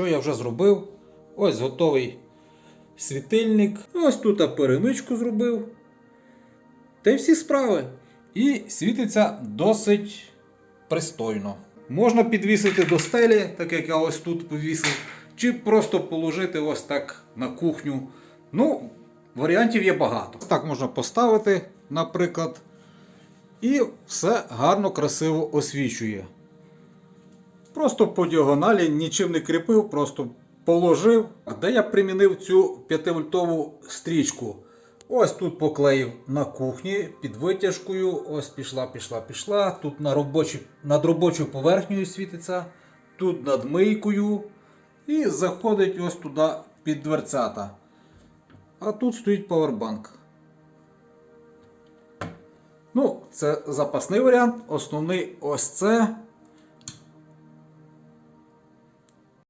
що я вже зробив? Ось готовий світильник. Ось тут перемичку зробив. Та й всі справи. І світиться досить пристойно. Можна підвісити до стелі, так як я ось тут повісив, чи просто положити ось так на кухню. Ну, варіантів є багато. Так можна поставити, наприклад, і все гарно, красиво освічує. Просто по діагоналі нічим не кріпив, просто положив. Де я примінив цю 5-вольтову стрічку? Ось тут поклеїв на кухні під витяжкою. Ось пішла, пішла, пішла. Тут на робочі, над робочою поверхнею світиться, тут над мийкою. І заходить ось туди під дверцята. А тут стоїть павербанк. Ну, це запасний варіант. Основний ось це.